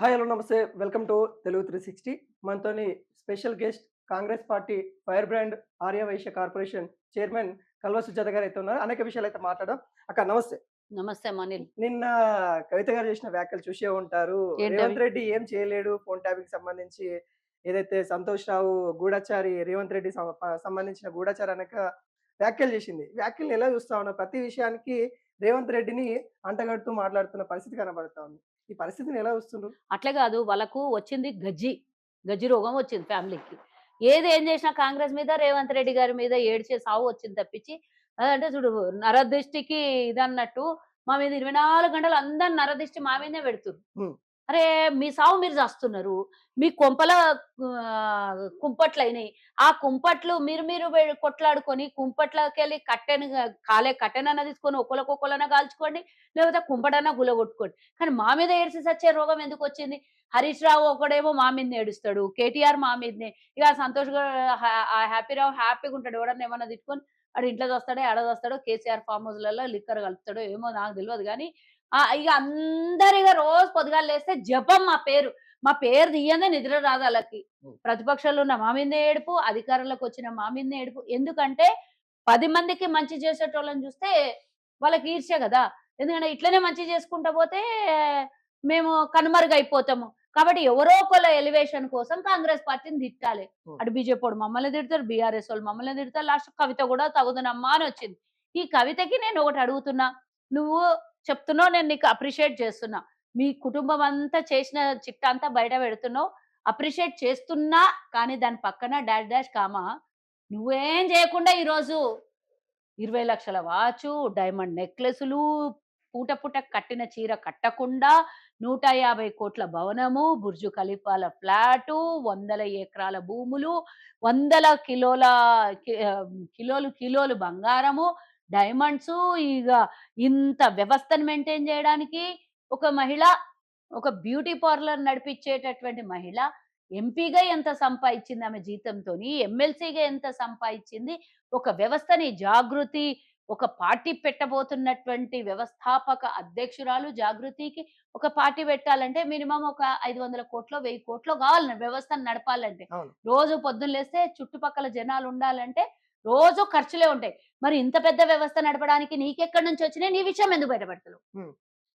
Hi hello నమస్తే. Welcome to Telugu three sixty మనతోని special guest Congress party fire brand Arya Vysya corporation chairman Kalva Sujatha garu అయితే ఉన్నారు. అనేక విషయాలు అయితే మాట్లాడడం అక్క నమస్తే. నమస్తే అనిల్ నిన్న కవిత గారు చేసిన వ్యాఖ్యలు చూసే ఉంటారు? రేవంత్ రెడ్డి ఏం చేయలేడు ఫోన్ ట్యాపింగ్ సంబంధించి. ఏదైతే సంతోష్ రావు గూఢచారి రేవంత్ రెడ్డి సంబంధించిన గూఢచారి అనక వ్యాఖ్యలు చేసింది. వ్యాఖ్యలు ఎలా చూస్తా ఉన్నా ప్రతి విషయానికి రేవంత్ రెడ్డిని అంటగడుతూ మాట్లాడుతున్న పరిస్థితి కనబడతా ఉంది. ఈ పరిస్థితిని ఎలా చూస్తుండ్రు? అట్లే కాదు. వాళ్ళకు వచ్చింది గజ్జి. గజ్జి రోగం వచ్చింది ఫ్యామిలీకి. ఏది ఏం చేసినా కాంగ్రెస్ మీద రేవంత్ రెడ్డి గారి మీద ఏడ్చే సావు వచ్చింది తప్పించి అదంటే చూడు నరదృష్టికి ఇదన్నట్టు మా మీద ఇరవై నాలుగు గంటలు అందరు నరదృష్టి మా మీదే పెడుతున్నారు. అరే మీ సావు మీరు చేస్తున్నారు. మీ కొంపల కుంపట్లు అయినాయి ఆ కుంపట్లు మీరు మీరు కొట్లాడుకొని కుంపట్లకి వెళ్ళి కట్టెను కాలే కట్టెనన్నా తీసుకొని ఒకరికొకలన్నా కాల్చుకోండి లేకపోతే కుంపటన్నా గులగొట్టుకోండి. కానీ మా మీద ఏడ్చి సచ్చే రోగం ఎందుకు వచ్చింది? హరీష్ రావు ఒకడేమో మా మీద ఏడుస్తాడు. కేటీఆర్ మా మీదనే. ఇక సంతోష్ హ్యాపీ రావు హ్యాపీగా ఉంటాడు. ఎవడన్నా ఏమన్నా తిట్టుకొని అడు ఇంట్లో చూస్తాడో ఎడ చూస్తాడో కేసీఆర్ ఫామ్ హౌస్లలో లిక్కర్ కలుపుతాడో ఏమో నాకు తెలియదు కానీ ఇక అందరిగా రోజు పొద్దుగాలు లేస్తే జపం మా పేరు. మా పేరు తీయందే నిద్ర రాదు వాళ్ళకి. ప్రతిపక్షంలో ఉన్న మా మీద ఏడుపు అధికారంలోకి వచ్చిన మా మీద ఏడుపు. ఎందుకంటే పది మందికి మంచి చేసేటోళ్ళని చూస్తే వాళ్ళకి ఈర్ష్య కదా. ఎందుకంటే ఇట్లనే మంచి చేసుకుంటా పోతే మేము కనుమరుగైపోతాము. కాబట్టి ఎవరో ఒకళ్ళ ఎలివేషన్ కోసం కాంగ్రెస్ పార్టీని తిట్టాలి. అటు బీజేపీ వాడు మమ్మల్ని తిడతారు బీఆర్ఎస్ వాళ్ళు మమ్మల్ని తిడతారు లాస్ట్ కవిత కూడా తగుదనమ్మా అని వచ్చింది. ఈ కవితకి నేను ఒకటి అడుగుతున్నా. నువ్వు చెప్తున్నావు నేను నీకు అప్రిషియేట్ చేస్తున్నా. మీ కుటుంబం అంతా చేసిన చిట్ట అంతా బయట పెడుతున్నావు. అప్రిషియేట్ చేస్తున్నా కానీ దాని పక్కన డాష్ డాష్ కామా? నువ్వేం చేయకుండా ఈరోజు ఇరవై లక్షల వాచు డైమండ్ నెక్లెస్లు పూట పూట కట్టిన చీర కట్టకుండా నూట యాభై కోట్ల భవనము బుర్జు ఖలీఫాల ఫ్లాటు వందల ఎకరాల భూములు వందల కిలోల కిలోలు కిలోలు బంగారము డైమండ్స్ ఇక ఇంత వ్యవస్థను మెయింటైన్ చేయడానికి ఒక మహిళ ఒక బ్యూటీ పార్లర్ నడిపించేటటువంటి మహిళ ఎంపీగా ఎంత సంపాదించింది ఆమె జీతంతో ఎమ్మెల్సీగా ఎంత సంపాదించింది ఒక వ్యవస్థని జాగృతి ఒక పార్టీ పెట్టబోతున్నటువంటి వ్యవస్థాపక అధ్యక్షురాలు జాగృతికి ఒక పార్టీ పెట్టాలంటే మినిమం ఒక ఐదు వందల కోట్లు వెయ్యి కోట్లు కావాలి వ్యవస్థను నడపాలంటే. రోజు పొద్దున్న లేస్తే చుట్టుపక్కల జనాలు ఉండాలంటే రోజు ఖర్చులే ఉంటాయి. మరి ఇంత పెద్ద వ్యవస్థ నడపడానికి నీకెక్కడి నుంచి వచ్చినాయి? నీ విషయం ఎందుకు బయటపెడతావు.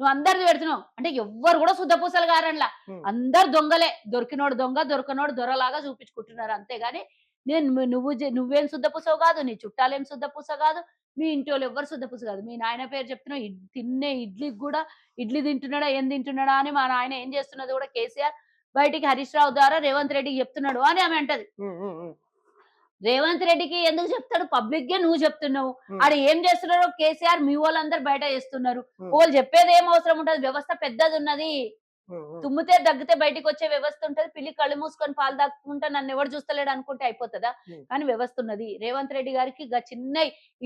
నువ్వు అందరిది పెడుతున్నావు. అంటే ఎవ్వరు కూడా శుద్ధపూసలు గారన్లా. అందరు దొంగలే. దొరికినోడు దొంగ దొరకనోడు దొరలాగా చూపించుకుంటున్నారు. అంతేగాని నేను నువ్వు నువ్వేం శుద్ధపూసవు కాదు. నీ చుట్టాలేం శుద్ధపూస కాదు. మీ ఇంటి వాళ్ళు ఎవ్వరు శుద్ధపూస కాదు. మీ నాయన పేరు చెప్తున్నావు. తిన్నే ఇడ్లీకి కూడా ఇడ్లీ తింటున్నాడా? ఏం తింటున్నాడా? అని మా నాయన ఏం చేస్తున్నది కూడా కేసీఆర్ బయటికి హరీష్ రావు ద్వారా రేవంత్ రెడ్డికి చెప్తున్నాడు అని ఆమె అంటది. రేవంత్ రెడ్డికి ఎందుకు చెప్తాడు? పబ్లిక్గా నువ్వు చెప్తున్నావు. ఆడ ఏం చేస్తున్నారో కేసీఆర్ మీ వాళ్ళందరూ బయట చేస్తున్నారు. వాళ్ళు చెప్పేది ఏం అవసరం ఉంటది వ్యవస్థ పెద్దది ఉన్నది. తుమ్మితే దగ్గితే బయటికి వచ్చే వ్యవస్థ ఉంటది. పిల్లి కళ్ళు మూసుకొని పాలు దాక్కుంటే నన్ను ఎవరు చూస్తలేడు అనుకుంటే అయిపోతుందా. కానీ వ్యవస్థ ఉన్నది. రేవంత్ రెడ్డి గారికి చిన్న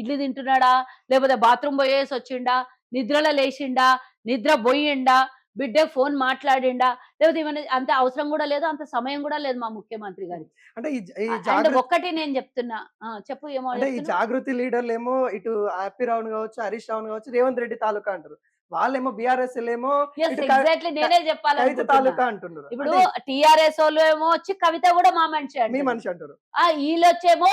ఇడ్లీ తింటున్నాడా? లేకపోతే బాత్రూమ్ పోయేసి వచ్చిండా? నిద్రలో లేచిండా? నిద్ర పోయిండా? బిడ్డ ఫోన్ మాట్లాడిండా? లేకపోతే ఏమైనా అంత అవసరం కూడా లేదు? అంత సమయం కూడా లేదు మా ముఖ్యమంత్రి గారికి. అంటే ఒక్కటి నేను చెప్తున్నా. చెప్పు ఏమో అంటే ఈ? జాగృతి లీడర్లు ఏమో ఇటు హ్యాపీ రావున్ కావచ్చు హరీష్ రావున్ కావచ్చు రేవంత్ రెడ్డి తాలూకా అంటారు. వాళ్ళేమో బీఆర్ఎస్ ఏమో exactly నేనే కవిత చెప్పాలనుకుంటున్నా తాలూకా అంటున్నారు. ఇప్పుడు టిఆర్ఎస్ వాళ్ళు ఏమో వచ్చి కవిత కూడా మా మనిషి మీ. మనిషి అంటారు. ఆ వీళ్ళు వచ్చేమో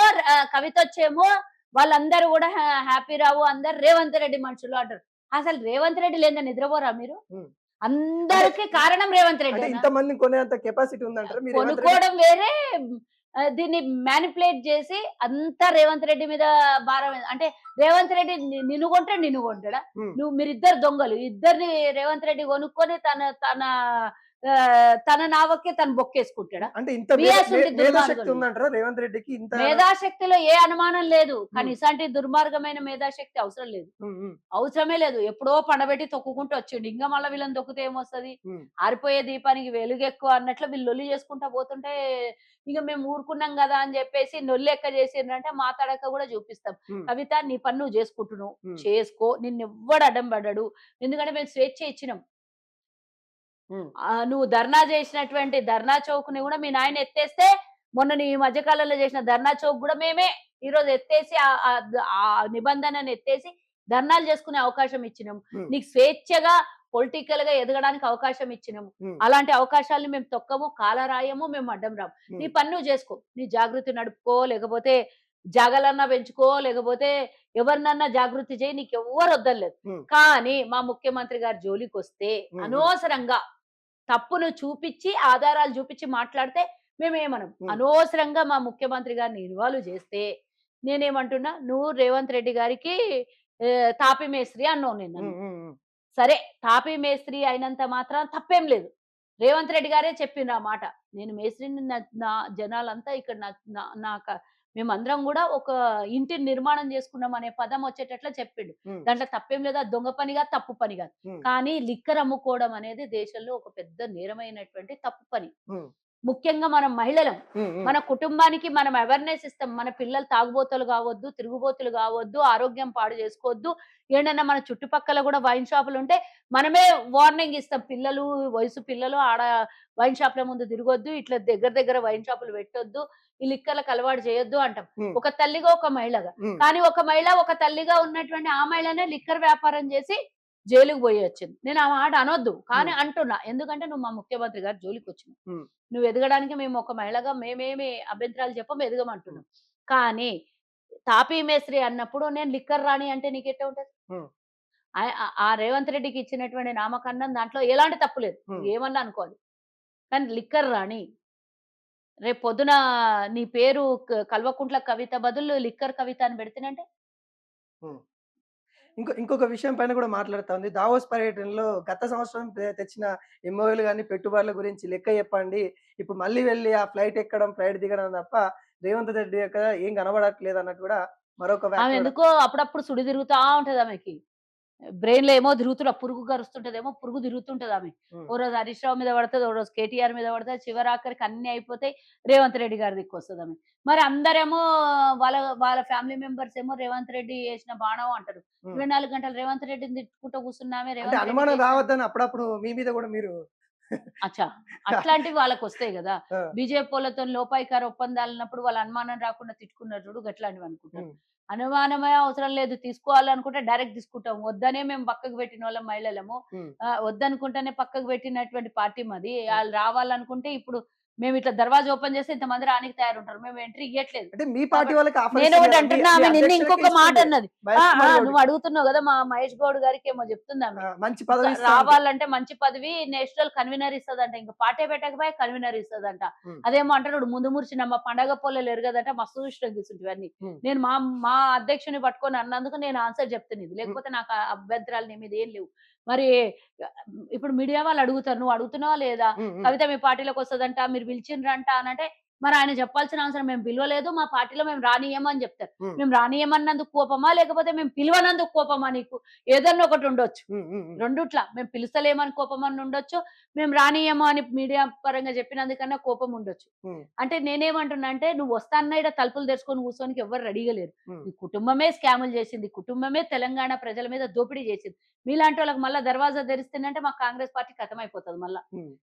కవిత వచ్చేమో వాళ్ళందరూ కూడా హ్యా- హ్యాపీ రావు అందరు రేవంత్ రెడ్డి మనుషులు అంటారు. అసలు రేవంత్ రెడ్డి లేదా నిద్రపోరా మీరు. అందరికి కారణం రేవంత్ రెడ్డి ఇంత మంది కొనేంత కెపాసిటీ ఉందంటారు? కొనుక్కోవడం వేరే దీన్ని మ్యానిపులేట్ చేసి అంతా రేవంత్ రెడ్డి మీద భారం అంటే రేవంత్ రెడ్డి నిన్ను కొంటాడు నిన్ను కొంటాడా. నువ్వు మీరిద్దరు దొంగలు. ఇద్దరిని రేవంత్ రెడ్డి కొనుక్కొని తన తన తన నావకే తను బొక్కేసుకుంటాడా? అంటే ఇంత బిఎస్ ఉంది మేధాశక్తి దుర్మార్గులు. ఉందంటారా రేవంత్ రెడ్డికి? ఇంత మేధాశక్తిలో ఏ అనుమానం లేదు కానీ. ఇలాంటి దుర్మార్గమైన మేధాశక్తి అవసరం లేదు. అవసరమే లేదు. ఎప్పుడో పండబెట్టి తొక్కుకుంటూ వచ్చిండు ఇంకా మళ్ళీ వీళ్ళని తొక్కితే ఏమొస్తుంది. ఆరిపోయే దీపానికి వెలుగు ఎక్కువ అన్నట్లు వీళ్ళు లొల్లి చేసుకుంటా పోతుంటే ఇక మేము ఊరుకున్నాం కదా అని చెప్పేసి నొల్లి ఎక్క చేసిండ్రంటే మా తడక కూడా చూపిస్తాం. కవిత నీ పని నువ్వు చేసుకుంటున్నావు. చేసుకో. నిన్ను ఎవ్వడు అడ్డం పడ్డాడు. ఎందుకంటే మేము స్వేచ్ఛ ఇచ్చినాం. నువ్వు ధర్నా చేసినటువంటి ధర్నా చౌక్ని కూడా మీ నాయన ఎత్తేస్తే మొన్న నీ మధ్యకాలంలో చేసిన ధర్నా చౌక్ కూడా మేమే ఈ రోజు ఎత్తేసి ఆ- నిబంధనను ఎత్తేసి ధర్నాలు చేసుకునే అవకాశం ఇచ్చినాం. Hmm. నీకు స్వేచ్ఛగా పొలిటికల్గా ఎదగడానికి అవకాశం ఇచ్చినాము అలాంటి అవకాశాలను మేము తొక్కము కాలరాయము మేము అడ్డం రాము. నీ పన్ను చేసుకో. నీ జాగృతి నడుపుకో లేకపోతే జాగలన్నా పెంచుకో లేకపోతే ఎవరినన్నా జాగృతి చేయి నీకు ఎవ్వరు వద్దలేదు. కానీ మా ముఖ్యమంత్రి గారి జోలికి వస్తే. అనవసరంగా తప్పును చూపించి ఆధారాలు చూపించి మాట్లాడితే మేమేమనం. అనవసరంగా మా ముఖ్యమంత్రి గారిని ఇన్వాల్వ్ చేస్తే నేనేమంటున్నా నువ్వు రేవంత్ రెడ్డి గారికి తాపి మేస్త్రి అన్నావు నేను ఉమ్, ఉమ్, ఉమ్. సరే తాపి మేస్త్రి అయినంత మాత్రం తప్పేం లేదు రేవంత్ రెడ్డి గారే చెప్పిండ్రు ఆ మాట నేను మేస్త్రిని నా- జనాలంతా ఇక్కడ నా- నా- మేమందరం కూడా ఒక ఇంటిని నిర్మాణం చేసుకున్నాం అనే పదం వచ్చేటట్లు చెప్పిండు. దాంట్లో తప్పేం లేదా. దొంగ పని కాదు తప్పు పని కాదు. కానీ లిక్కర్ అమ్ముకోవడం అనేది దేశంలో ఒక పెద్ద నేరమైనటువంటి తప్పు పని. ముఖ్యంగా మనం మహిళలం. మన కుటుంబానికి మనం అవేర్నెస్ ఇస్తాం. మన పిల్లలు తాగుబోతులు కావద్దు తిరుగుబోతులు కావద్దు ఆరోగ్యం పాడు చేసుకోవద్దు. ఏంటన్నా మన చుట్టుపక్కల కూడా వైన్ షాపులు ఉంటే మనమే వార్నింగ్ ఇస్తాం. పిల్లలు వయసు పిల్లలు ఆడ వైన్ షాపుల ముందు తిరగొద్దు. ఇట్లా దగ్గర దగ్గర వైన్ షాపులు పెట్టొద్దు. ఈ లిక్కర్లకు అలవాటు చేయొద్దు అంటాం. ఒక తల్లిగా ఒక మహిళగా. కానీ ఒక మహిళ ఒక తల్లిగా ఉన్నటువంటి ఆ మహిళనే లిక్కర్ వ్యాపారం చేసి జైలుకు పోయి వచ్చింది. నేను ఆ మాట అనొద్దు కానీ అంటున్నా. ఎందుకంటే నువ్వు మా ముఖ్యమంత్రి గారు జోలికి వచ్చినావు. నువ్వు ఎదగడానికి మేము ఒక మహిళగా మేమేమి అభ్యంతరాలు చెప్పం ఎదగమంటున్నాం. కానీ తాపీ మేస్త్రి అన్నప్పుడు నేను లిక్కర్ రాణి అంటే నీకు ఎట్లా ఉంటుంది. ఆ- రేవంత్ రెడ్డికి ఇచ్చినటువంటి నామకరణం దాంట్లో ఎలాంటి తప్పు లేదు. ఏమన్నా అనుకోవాలి. కానీ లిక్కర్ రాణి రేపు పొద్దున నీ పేరు కల్వకుంట్ల కవిత బదులు లిక్కర్ కవిత అని పెడితేనంటే? ఇంకో ఇంకొక విషయం పైన కూడా మాట్లాడుతా ఉంది. దావోస్ పర్యటనలో గత సంవత్సరం తెచ్చిన ఎంఓఏలు కానీ పెట్టుబడుల గురించి లెక్క చెప్పండి. ఇప్పుడు మళ్ళీ వెళ్ళి ఆ ఫ్లైట్ ఎక్కడం ఫ్లైట్ దిగడం తప్ప రేవంత్ రెడ్డి యొక్క ఏం కనబడట్లేదు అన్నట్టు కూడా మరొక ఎందుకో అప్పుడప్పుడు సుడి తిరుగుతా ఉంటది ఆమెకి. బ్రెయిన్లో ఏమో తిరుగుతున్నా పురుగు గరుస్తుంటదేమో పురుగు తిరుగుతుంటది ఆమె. ఓ రోజు హరీష్ రావు మీద పడుతుంది ఓ రోజు కేటీఆర్ మీద పడుతుంది చివరి ఆఖరికి అన్ని అయిపోతాయి రేవంత్ రెడ్డి గారి దిక్కు వస్తుంది ఆమె. మరి అందరేమో వాళ్ళ వాళ్ళ ఫ్యామిలీ మెంబర్స్ ఏమో రేవంత్ రెడ్డి వేసిన బాణం అంటారు. ఇరవై నాలుగు గంటలు రేవంత్ రెడ్డిని తిట్టుకుంటూ కూర్చున్నామే రేవంత్ అనుమానం రావద్దని అప్పుడప్పుడు మీ మీద కూడా మీరు అచ్చా అట్లాంటివి వాళ్ళకి వస్తాయి కదా. బీజేపీ వాళ్ళతో లోపాయికార ఒప్పందాలు ఉన్నప్పుడు వాళ్ళ అనుమానం రాకుండా తిట్టుకున్నారు చూడు గట్లాంటివి అనుకుంటారు. అనుమానమే అవసరం లేదు తీసుకోవాలనుకుంటే డైరెక్ట్ తీసుకుంటాం. వద్దనే మేము పక్కకు పెట్టిన వాళ్ళం మహిళలము వద్దనుకుంటేనే పక్కకు పెట్టినటువంటి పార్టీ మాది. వాళ్ళు రావాలనుకుంటే ఇప్పుడు మేము ఇట్లా దర్వాజా ఓపెన్ చేస్తే ఇంతమంది రానికి తయారుంటారు. మేము ఎంట్రీ ఇవ్వట్లేదు అంటే మీ పార్టీ వాళ్ళకి ఆఫర్ నేను ఒకటి అంటున్నా ఆమె నిన్న ఇంకొక మాట అన్నది. నువ్వు అడుగుతున్నావు కదా మా మహేష్ గౌడ్ గారికి ఏమో చెప్తుంది మంచి పదవి. రావాలంటే మంచి పదవి నేషనల్ కన్వీనర్ ఇస్తదంట. ఇంకా పార్టీ పెట్టకపోయి కన్వీనర్ ఇస్తదంట. అదేమో అంటాడు ముందు మురిచిన మా పండగ పొల్లలు ఎరగదంట మస్తు ఇష్టం తీసుకుంటువన్నీ. నేను మా మా అధ్యక్షుని పట్టుకొని అన్నందుకు నేను ఆన్సర్ చెప్తున్నది. లేకపోతే నాకు అభ్యంతరాలు నీ మీద ఏం లేవు. మరి ఇప్పుడు మీడియా వాళ్ళు అడుగుతారు నువ్వు అడుగుతున్నావా లేదా. కవిత మీ పార్టీలోకి వస్తుందంట మీరు పిలిచిండ్రంట అని అంటే మరి ఆయన చెప్పాల్సిన అవసరం మేము పిలవలేదు మా పార్టీలో మేము రానియమని చెప్తారు. మేము రానియమన్నందుకు కోపమా? లేకపోతే మేము పిలవనందుకు కోపమా నీకు? ఏదన్నా ఒకటి ఉండొచ్చు. రెండుట్లా. మేము పిలుస్తలేమని కోపం అని ఉండొచ్చు. మేము రానియము అని మీడియా పరంగా చెప్పినందుకన్నా కోపం ఉండొచ్చు. అంటే నేనేమంటున్నా అంటే నువ్వు వస్తాన్న ఇక్కడ తలుపులు తెరుచుకొని కూర్చోనికి ఎవరు రెడీగా లేరు. నీ కుటుంబమే స్కాములు చేసింది. కుటుంబమే తెలంగాణ ప్రజల మీద దోపిడీ చేసింది. మీలాంటి వాళ్ళకి మళ్ళీ దర్వాజా తెరిస్తేనంటే మా కాంగ్రెస్ పార్టీ కథమైపోతుంది మళ్ళా.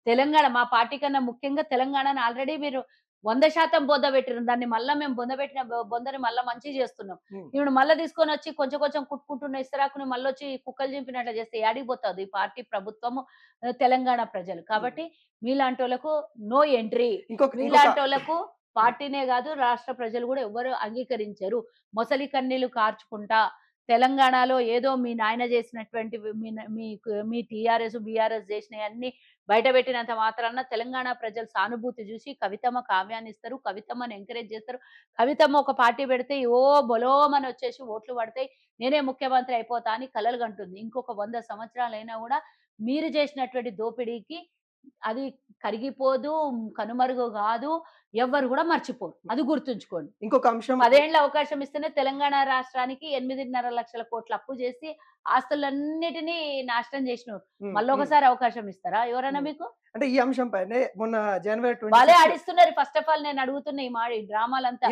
తెలంగాణ మా పార్టీ కన్నా ముఖ్యంగా తెలంగాణని ఆల్రెడీ మీరు వంద శాతం బొంద పెట్టిరు దాన్ని మళ్ళీ మేము బొంద పెట్టిన బొందని మళ్ళీ మంచి చేస్తున్నాం. ఇప్పుడు మళ్ళీ తీసుకొని వచ్చి కొంచెం కొంచెం కుట్టుకుంటున్న ఇస్తరాకుని మళ్ళీ వచ్చి కుక్కలు చింపినట్లు చేస్తే యాడిపోతుంది ఈ పార్టీ ప్రభుత్వము తెలంగాణ ప్రజలు. కాబట్టి మీలాంటి వాళ్ళకు నో ఎంట్రీ. మీలాంటి వాళ్ళకు పార్టీనే కాదు రాష్ట్ర ప్రజలు కూడా ఎవరు అంగీకరించరు. మొసలి కన్నీళ్ళు కార్చుకుంటా తెలంగాణలో ఏదో మీ నాయన చేసినటువంటి మీ మీ టీఆర్ఎస్ బీఆర్ఎస్ చేసినవి అన్ని మాత్రాన తెలంగాణ ప్రజలు సానుభూతి చూసి కవితమ్మ కావ్యాన్ని ఇస్తారు కవితమ్మని ఎంకరేజ్ చేస్తారు. కవితమ్మ ఒక పార్టీ పెడితే ఓ బలోమని వచ్చేసి ఓట్లు పడతాయి. నేనే ముఖ్యమంత్రి అయిపోతా అని కలలు కంటుంది. ఇంకొక వంద సంవత్సరాలైనా కూడా మీరు చేసినటువంటి దోపిడీకి అది కరిగిపోదు కనుమరుగు కాదు ఎవ్వరు కూడా మర్చిపోరు. అది గుర్తుంచుకోండి. ఇంకొక అంశం పదేళ్ళ అవకాశం ఇస్తేనే తెలంగాణ రాష్ట్రానికి ఎనిమిదిన్నర లక్షల కోట్ల అప్పు చేసి ఆస్తులన్నిటినీ నాశనం చేసినారు. ఉమ్, మళ్ళీ. ఒకసారి అవకాశం ఇస్తారా ఎవరైనా. మీకు? అంటే ఈ అంశం పైన మొన్న జనవరి వాళ్ళే 26 ఆడిస్తున్నారు. ఫస్ట్ ఆఫ్ ఆల్ నేను అడుగుతున్నా ఈ మా ఈ డ్రామాలంతా?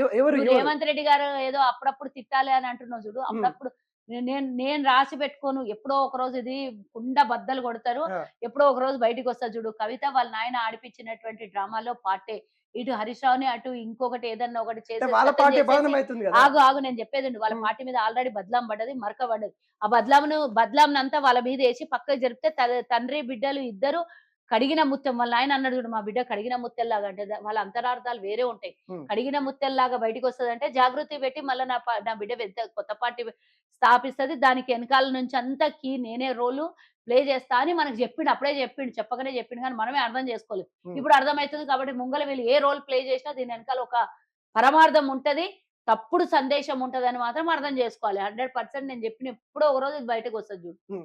రేవంత్ రెడ్డి గారు ఏదో అప్పుడప్పుడు తిట్టాలి అని అంటున్నావు చూడు అప్పుడప్పుడు నేను నేను రాసి పెట్టుకోను. ఎప్పుడో ఒక రోజు ఇది కుండ బద్దలు కొడతారు. ఎప్పుడో ఒక రోజు బయటికి వస్తా చూడు. కవిత వాళ్ళ నాయన ఆడిపించినటువంటి డ్రామాలో పాటే. ఇటు హరీష్ రావుని అటు ఇంకొకటి ఏదన్నా ఒకటి చేసి ఆగు ఆగు నేను చెప్పేదండి వాళ్ళ. పార్టీ మీద ఆల్రెడీ బద్లాం పడ్డది మరక పడ్డది. ఆ బద్లామును బద్లాంను అంతా వాళ్ళ మీద వేసి పక్కకు జరిపితే తండ్రి బిడ్డలు ఇద్దరు కడిగిన ముత్యం వాళ్ళ ఆయన అన్నాడు చూడు మా బిడ్డ కడిగిన ముత్యంలాగా అంటే వాళ్ళ అంతరార్థాలు వేరే ఉంటాయి. కడిగిన ముత్యంలాగా బయటికి వస్తుంది అంటే జాగృతి పెట్టి మళ్ళీ నా నా బిడ్డ పెద్ద కొత్త పార్టీ స్థాపిస్తుంది. దానికి వెనకాల నుంచి అంతా కీ నేనే రోలు ప్లే చేస్తా అని మనకు చెప్పిండు. అప్పుడే చెప్పిండు. చెప్పగానే చెప్పిండు కానీ మనమే అర్థం చేసుకోలేదు. ఇప్పుడు అర్థమవుతుంది కాబట్టి ముంగల వీళ్ళు ఏ రోల్ ప్లే చేసినా దీని వెనకాల ఒక పరమార్థం ఉంటది. తప్పుడు సందేశం ఉంటదని మాత్రం అర్థం చేసుకోవాలి. హండ్రెడ్ పర్సెంట్ నేను చెప్పిన ఎప్పుడో ఒక రోజు బయటకు వస్తుంది చూడు.